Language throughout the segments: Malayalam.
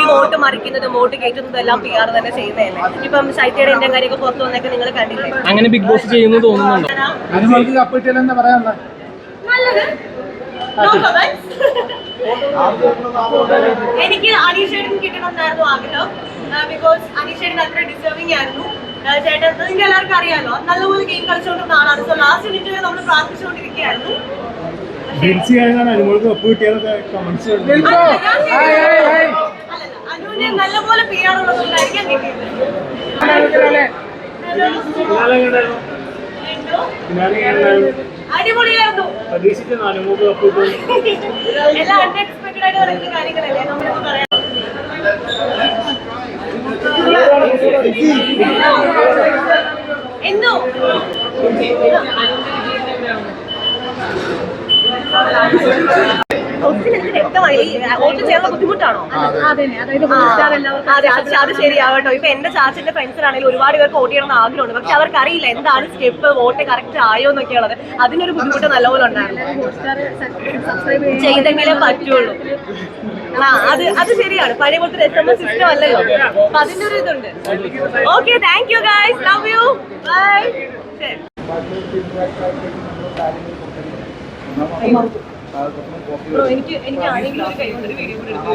ഈ വോട്ട് മറിക്കുന്നതും വോട്ട് കയറ്റുന്നതും എല്ലാം പി ആർ തന്നെ ചെയ്യുന്നതല്ലേ? ഇപ്പം ശൈത്യയുടെ എന്റെ കാര്യമൊക്കെ പുറത്തു വന്നൊക്കെ നിങ്ങൾ കണ്ടില്ലേ? അങ്ങനെ ബിഗ് ബോസ് ചെയ്യുന്നു തോന്നുന്നുണ്ടോ. എനിക്ക് അനീഷേട്ടൻ കിട്ടണമെന്നായിരുന്നു ആഗ്രഹം. ബിക്കോസ് അനീഷേട്ടൻ അത്ര ഡിസേർവിംഗ് ആയിരുന്നു. ചേട്ടൻ നിങ്ങൾക്ക് എല്ലാവർക്കും അറിയാലോ നല്ലപോലെ ഗെയിം കളിച്ചുകൊണ്ടിരുന്ന ആളാണ് സോ ലാസ്റ്റ് മിനിറ്റ് വരെ നമ്മൾ പ്രാർത്ഥിച്ചുകൊണ്ടിരിക്കുകയായിരുന്നു. തിരിച്ചു അനുവിന് നല്ലപോലെ പി ആർ ഉള്ളതുകൊണ്ടായിരിക്കാം കിട്ടിയത്. അടിപൊളിയായിരുന്നു. എല്ലാം അൺഎക്സ്പെക്ടഡ് ആയിട്ട് നടക്കുന്ന കാര്യങ്ങളല്ലേ? നമ്മളിപ്പോ പറയാം. എന്തോ? വ്യക്തമായി വോട്ട് ചെയ്യാനുള്ള ബുദ്ധിമുട്ടാണോ? അതെ. ശരിയാവട്ടോ. ഇപ്പൊ എന്റെ ചാച്ചിന്റെ ഫ്രണ്ട്സ് ആണെങ്കിലും ഒരുപാട് പേർക്ക് വോട്ട് ചെയ്യണമെന്ന് ആഗ്രഹമുണ്ട്. പക്ഷെ അവർക്ക് അറിയില്ല എന്താണ് സ്റ്റെപ്പ് വോട്ട് കറക്റ്റ് ആയോ എന്നൊക്കെ ഉള്ളത്. അതിനൊരു ബുദ്ധിമുട്ട് നല്ലപോലെ ഉണ്ടായിരുന്നു. സബ്സ്ക്രൈബ് ചെയ്തെങ്കിലേ പറ്റുള്ളൂ. ആ അത് അത് ശരിയാണ്. പഴയ പോലത്തെ എസ് എം എസ് സിസ്റ്റം അല്ലല്ലോ. അപ്പൊ അതിന്റെ ഒരു ഇതുണ്ട്. Okay thank you guys love you bye ശരി. എനിക്ക് എനിക്ക് ആരെങ്കിലും ഒരു കൈ കൊണ്ട് ഒരു വീഡിയോ കൂടെ എടുത്തു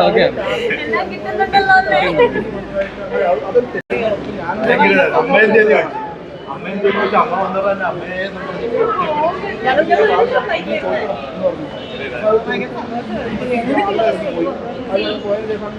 ഓക്കെ. അതൊരു തെറ്റാണ്. ഞാൻ ചെയ്തു അമ്മേനെ കുറിച്ച് അമ്മ വന്നപ്പോ തന്നെ അമ്മയെ പോയ ദിവസം